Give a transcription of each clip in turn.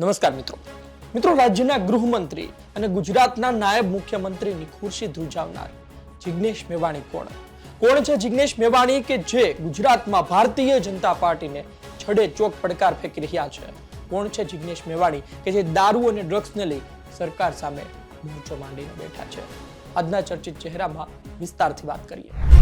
નમસ્કાર મિત્રો. મિત્રો, રાજ્યના ગૃહમંત્રી અને ગુજરાતના નાયબ મુખ્યમંત્રીની ખુરશી ધ્રુજાવનાર. જિજ્ઞેશ મેવાણી કોણ? કોણ છે જિજ્ઞેશ મેવાણી કે જે ગુજરાતમાં ભારતીય જનતા પાર્ટીને છડે ચોક પડકાર ફેંકી રહ્યા છે? કોણ છે જિજ્ઞેશ મેવાણી કે જે દારૂ અને ડ્રગ્સને લઈ સરકાર સામે મોરચો માંડીને બેઠા છે? આજના ચર્ચિત ચહેરામાં વિસ્તારથી વાત કરીએ.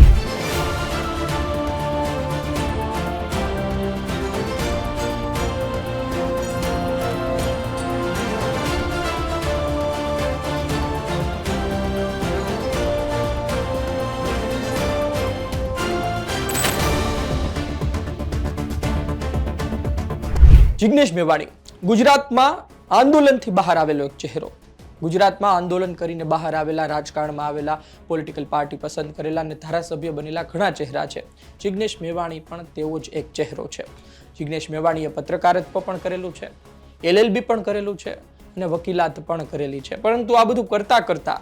જિગ્નેશ મેવાણી, ગુજરાતમાં આંદોલનથી બહાર આવેલો એક ચહેરો. ગુજરાતમાં આંદોલન કરીને બહાર આવેલા, રાજકારણમાં આવેલા પોલિટિકલ પાર્ટી પસંદ કરેલા અને ધારાસભ્ય બનેલા ઘણા ચહેરા છે. જિગ્નેશ મેવાણી પણ તેવો જ એક ચહેરો છે. જિગ્નેશ મેવાણીએ પત્રકારત્વ પણ કરેલું છે એલએલબી પણ કરેલું છે અને વકીલાત પણ કરેલી છે. પરંતુ આ બધું કરતાં કરતાં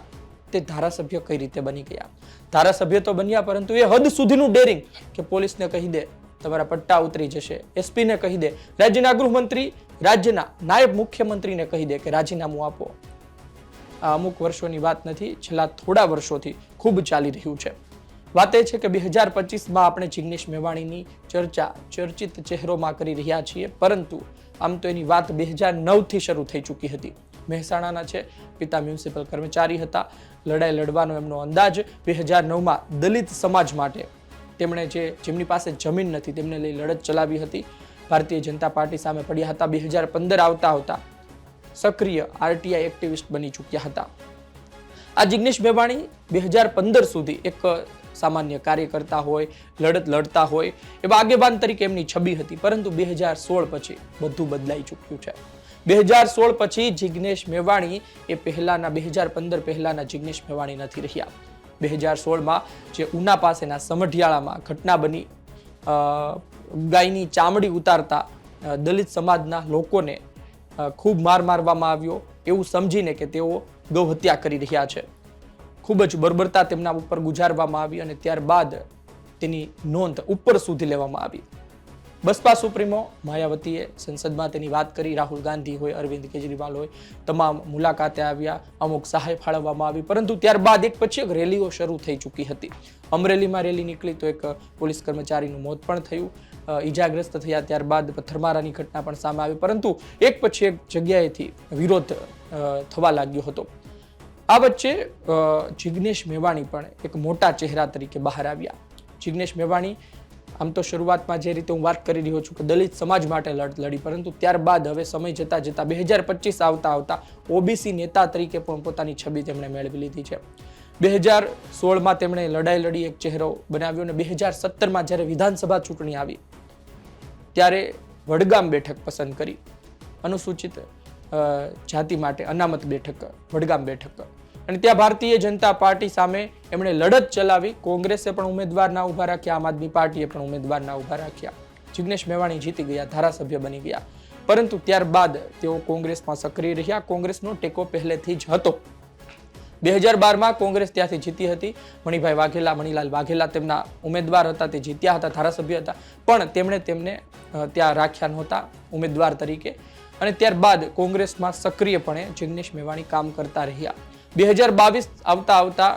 તે ધારાસભ્ય કઈ રીતે બની ગયા? ધારાસભ્ય તો બન્યા, પરંતુ એ હદ સુધીનું ડેરિંગ કે પોલીસને કહી દે તમારા પટ્ટા ઉતરી જશે. એસપીને કહી દે, રાજ્યના ગૃહમંત્રી, રાજ્યના નાયબ મુખ્યમંત્રીને કહી દે કે રાજીનામું આપો. આ અમુક વર્ષોની વાત નથી, છેલ્લા થોડા વર્ષોથી ખૂબ ચાલી રહ્યું છે. વાત એ છે કે બે હજાર પચીસમાં આપણે જિગ્નેશ મેવાણીની ચર્ચા ચર્ચિત ચહેરોમાં કરી રહ્યા છીએ, પરંતુ આમ તો એની વાત બે હજાર નવથી શરૂ થઈ ચૂકી હતી. મહેસાણાના છે, પિતા મ્યુનિસિપલ કર્મચારી હતા. લડાઈ લડવાનો એમનો અંદાજ બે હજાર નવમાં દલિત સમાજ માટે તેમણે જે જેમની પાસે જમીન નથી, તેમને લઈ લડત ચલાવી હતી. ભારતીય જનતા પાર્ટી સામે પડ્યા હતા. બે હજાર પંદર આવતા આવતા સક્રિય આરટીઆઈ એક્ટિવિસ્ટ બની ચૂક્યા હતા. આ જિગ્નેશ મેવાણી બે હજાર પંદર સુધી એક સામાન્ય કાર્યકર્તા હોય, લડત લડતા હોય, એવા આગેવાન તરીકે એમની છબી હતી. પરંતુ બે હજાર સોળ પછી બધું બદલાઈ ચૂક્યું છે. બે હજાર સોળ પછી જિગ્નેશ મેવાણી એ પહેલાના, બે હજાર પંદર પહેલાના જિગ્નેશ મેવાણી નથી રહ્યા. બે હજાર સોળમાં જે ઉના પાસેના સમઢિયાળામાં ઘટના બની. ગાયની ચામડી ઉતારતા દલિત સમાજના લોકોને ખૂબ માર મારવામાં આવ્યો એવું સમજીને કે તેઓ ગૌ હત્યા કરી રહ્યા છે. ખૂબ જ બર્બરતા તેમના ઉપર ગુજારવામાં આવી અને ત્યારબાદ તેની નોંધ ઉપર સુધી લેવામાં આવી. બસપા સુપ્રીમો માયાવતીએ સંસદમાં તેની વાત કરી. રાહુલ ગાંધી હોય, અરવિંદ કેજરીવાલ હોય, તમામ મુલાકાતે આવ્યા, અમુક સહાય ફાળવવામાં આવી. પરંતુ ત્યારબાદ એક પછી એક રેલીઓ શરૂ થઈ ચૂકી હતી. અમરેલીમાં રેલી નીકળી તો એક પોલીસ કર્મચારીનું મોત પણ થયું. ઈજાગ્રસ્ત થયા ત્યારબાદ પથ્થરમારાની ઘટના પણ સામે આવી. પરંતુ એક પછી એક જગ્યાએથી વિરોધ થવા લાગ્યો હતો. આ વચ્ચે જિગ્નેશ મેવાણી પણ એક મોટા ચહેરા તરીકે બહાર આવ્યા. જિગ્નેશ મેવાણી આમ તો શરૂઆતમાં જે રીતે હું વાત કરી રહ્યો છું કે દલિત સમાજ માટે લડ, લડી, પરંતુ ત્યારબાદ હવે સમય જતા જતાં બે હજાર પચીસ આવતા આવતા ઓબીસી નેતા તરીકે પણ પોતાની છબી તેમણે મેળવી લીધી છે. બે હજાર સોળમાં તેમણે લડાઈ લડી, એક ચહેરો બનાવ્યો અને બે હજાર સત્તરમાં જ્યારે વિધાનસભા ચૂંટણી આવી, ત્યારે વડગામ બેઠક પસંદ કરી. અનુસૂચિત જાતિ માટે અનામત બેઠક, વડગામ બેઠક. અને ત્યાં ભારતીય જનતા પાર્ટી સામે એમણે લડત ચલાવી. કોંગ્રેસે પણ ઉમેદવાર ના ઊભા રાખ્યા, આમ આદમી પાર્ટીએ પણ ઉમેદવાર ના ઊભા રાખ્યા. જિગ્નેશ મેવાણી જીતી ગયા, ધારાસભ્ય બની ગયા. પરંતુ ત્યારબાદ તેઓ કોંગ્રેસમાં સક્રિય રહ્યા. કોંગ્રેસનો ટેકો પહેલેથી જ હતો. બે હજાર બારમાં કોંગ્રેસ ત્યાંથી જીતી હતી. મણિભાઈ વાઘેલા, મણિલાલ વાઘેલા તેમના ઉમેદવાર હતા. તે જીત્યા હતા, ધારાસભ્ય હતા. પણ તેમણે તેમને ત્યાં રાખ્યા નહોતા ઉમેદવાર તરીકે. અને ત્યારબાદ કોંગ્રેસમાં સક્રિયપણે જિગ્નેશ મેવાણી કામ કરતા રહ્યા. બે હજાર બાવીસ આવતા આવતા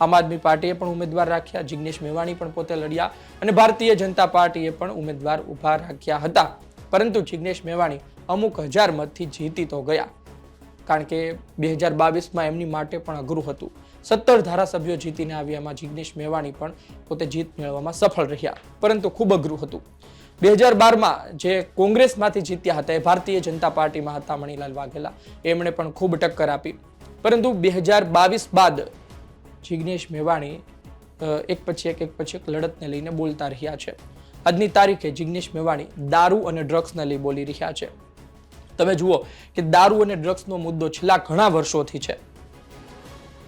આમ આદમી પાર્ટીએ પણ ઉમેદવાર રાખ્યા. જિગ્નેશ મેવાણી પણ પોતે લડ્યા અને ભારતીય જનતા પાર્ટીએ પણ ઉમેદવાર ઊભા રાખ્યા હતા. પરંતુ જિગ્નેશ મેવાણી અમુક હજાર મતથી જીતી તો ગયા. કારણ કે બે હજાર બાવીસમાં એમની માટે પણ અઘરું હતું. સત્તર ધારાસભ્યો જીતીને આવ્યા એમાં જિગ્નેશ મેવાણી પણ પોતે જીત મેળવવામાં સફળ રહ્યા, પરંતુ ખૂબ અઘરું હતું. બે હજાર બારમાં જે કોંગ્રેસમાંથી જીત્યા હતા, એ ભારતીય જનતા પાર્ટીમાં હતા મણિલાલ વાઘેલા. એમણે પણ ખૂબ ટક્કર આપી. પરંતુ બે હજાર બાવીસ બાદ જિગ્નેશ મેવાણી એક પછી એક એક પછી એક લડતને લઈને બોલતા રહ્યા છે. આજની તારીખે જિગ્નેશ મેવાણી દારૂ અને ડ્રગ્સને લઈ બોલી રહ્યા છે. તમે જુઓ કે દારૂ અને ડ્રગ્સનો મુદ્દો છેલ્લા ઘણા વર્ષોથી છે.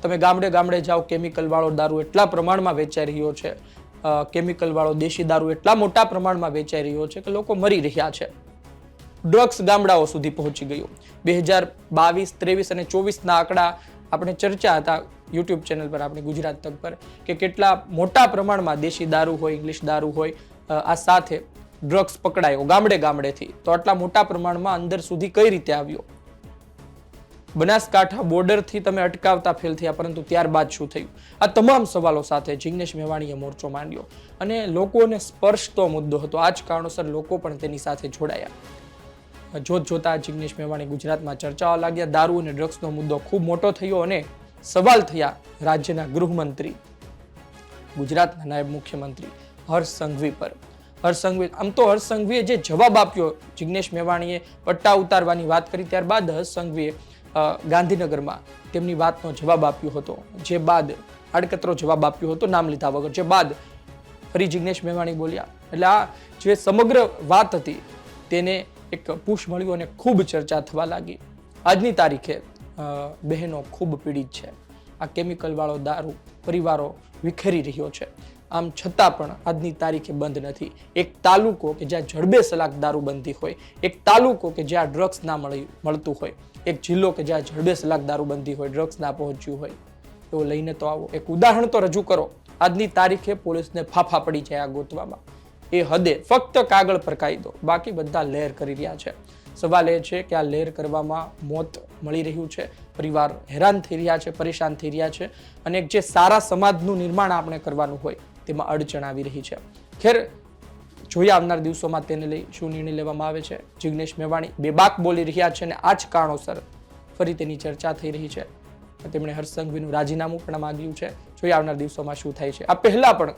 તમે ગામડે ગામડે જાઓ, કેમિકલવાળો દારૂ એટલા પ્રમાણમાં વેચાઈ રહ્યો છે. કેમિકલવાળો દેશી દારૂ એટલા મોટા પ્રમાણમાં વેચાઈ રહ્યો છે કે લોકો મરી રહ્યા છે. ડ્રગ્સ ગામડાઓ સુધી પહોંચી ગયું. બે હજાર બાવીસ, ત્રેવીસ અને ચોવીસના આંકડા આપણે ચર્ચા હતા યુટ્યુબ ચેનલ પર આપણી ગુજરાત તક પર કે કેટલા મોટા પ્રમાણમાં દેશી દારૂ હોય, ઇંગ્લિશ દારૂ હોય આ સાથે ડ્રગ્સ પકડાયો ગામડે ગામડેથી. તો આટલા મોટા પ્રમાણમાં અંદર સુધી કઈ રીતે આવ્યો? બનાસકાંઠા બોર્ડરથી તમે અટકાવતા ફેલ થયા, પરંતુ ત્યારબાદ શું થયું? આ તમામ સવાલો સાથે જિગ્નેશ મેવાણીએ મોરચો માંડ્યો અને લોકોને સ્પર્શતો મુદ્દો હતો, આ જ કારણોસર લોકો પણ તેની સાથે જોડાયા. જોત જોતા જિગ્નેશ મેવાણી ગુજરાતમાં ચર્ચાઓ લાગ્યા. દારૂ અને ડ્રગ્સનો મુદ્દો ખૂબ મોટો થયો અને સવાલ થયા રાજ્યના ગૃહમંત્રી, ગુજરાતના નાયબ મુખ્યમંત્રી હર્ષ સંઘવી પર. હર્ષ સંઘવી, આમ તો હર્ષ સંઘવીએ જે જવાબ આપ્યો જિગ્નેશ મેવાણીએ પટ્ટા ઉતારવાની વાત કરી ત્યારબાદ હર્ષ સંઘવીએ ગાંધીનગરમાં તેમની વાતનો જવાબ આપ્યો હતો. જે બાદ આડકતરો જવાબ આપ્યો હતો, નામ લીધા વગર. જે બાદ ફરી જિગ્નેશ મેવાણી બોલ્યા. એટલે આ જે સમગ્ર વાત હતી તેને એક પુશ મળ્યું અને ખૂબ ચર્ચા થવા લાગી. આજની તારીખે બહેનો ખૂબ પીડિત છે. આ કેમિકલવાળો દારૂ પરિવારો વિખેરી રહ્યો છે. આમ છતાં પણ આજની તારીખે બંધ નથી. એક તાલુકો કે જ્યાં જડબે સલાક દારૂ બંધી હોય, એક તાલુકો કે જ્યાં ડ્રગ્સ ના મળી, મળતું હોય, એક જિલ્લો કે જ્યાં જડબે સલાક દારૂ બંધી હોય ડ્રગ્સ ના પહોંચ્યું હોય, એવો લઈને તો આવો. એક ઉદાહરણ તો રજૂ કરો. આજની તારીખે પોલીસને ફાફા પડી જાય આ ગોતવામાં. એ હદે ફક્ત કાગળ પર કાયદો બાકી બધા લહેર કરી રહ્યા છે. સવાલ એ છે કે આ લહેર કરવામાં મોત મળી રહ્યું છે? પરિવાર હેરાન થઈ રહ્યા છે, પરેશાન થઈ રહ્યા છે અને જે સારા સમાજનું નિર્માણ આપણે કરવાનું હોય તેમાં અડચણ આવી રહી છે. ખેર જોઈએ આવનાર દિવસોમાં તેને લઈ શું નિર્ણય લેવામાં આવે છે? જિગ્નેશ મેવાણી બેબાક બોલી રહ્યા છે અને આ જ કારણોસર ફરી તેની ચર્ચા થઈ રહી છે. તેમણે હર્ષ સંઘવીનું રાજીનામું પણ માગ્યું છે. જોઈએ આવનાર દિવસોમાં શું થાય છે? આ પહેલાં પણ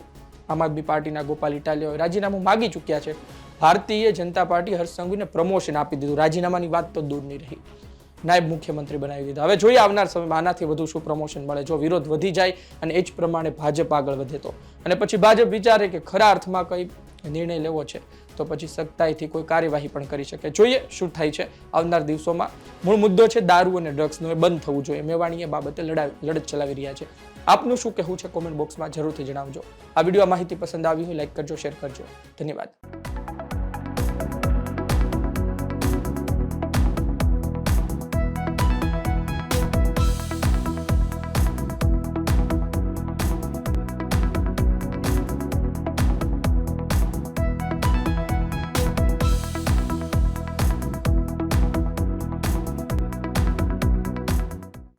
આમ આદમી પાર્ટીના ગોપાલ ઇટાલિયા રાજીનામું માગી ચૂક્યા છે. ભારતીય જનતા પાર્ટી હર્ષ સંઘવીને પ્રમોશન આપી દીધું. રાજીનામાની વાત તો દૂર નહીં રહી. નાયબ મુખ્યમંત્રી બનાવી દીધા. હવે જોઈએ આવનાર સમયમાં આનાથી વધુ શું પ્રમોશન મળે. જો વિરોધ વધી જાય અને એ જ પ્રમાણે ભાજપ આગળ વધે તો. અને પછી ભાજપ વિચારે કે ખરા અર્થમાં કઈ નિર્ણય લેવો છે. તો પછી સખ્તાઈથી કોઈ કાર્યવાહી પણ કરી શકે. જોઈએ શું થાય છે આવનાર દિવસોમાં. મૂળ મુદ્દો છે દારૂ અને ડ્રગ્સનું એ બંધ થવું જોઈએ. મેવાણી એ બાબતે લડાઈ, લડત ચલાવી રહ્યા છે. આપનું શું કહેવું છે કોમેન્ટ બોક્સમાં જરૂરથી જણાવજો. આ વીડિયો માહિતી પસંદ આવી હોય લાઈક કરજો, શેર કરજો. ધન્યવાદ.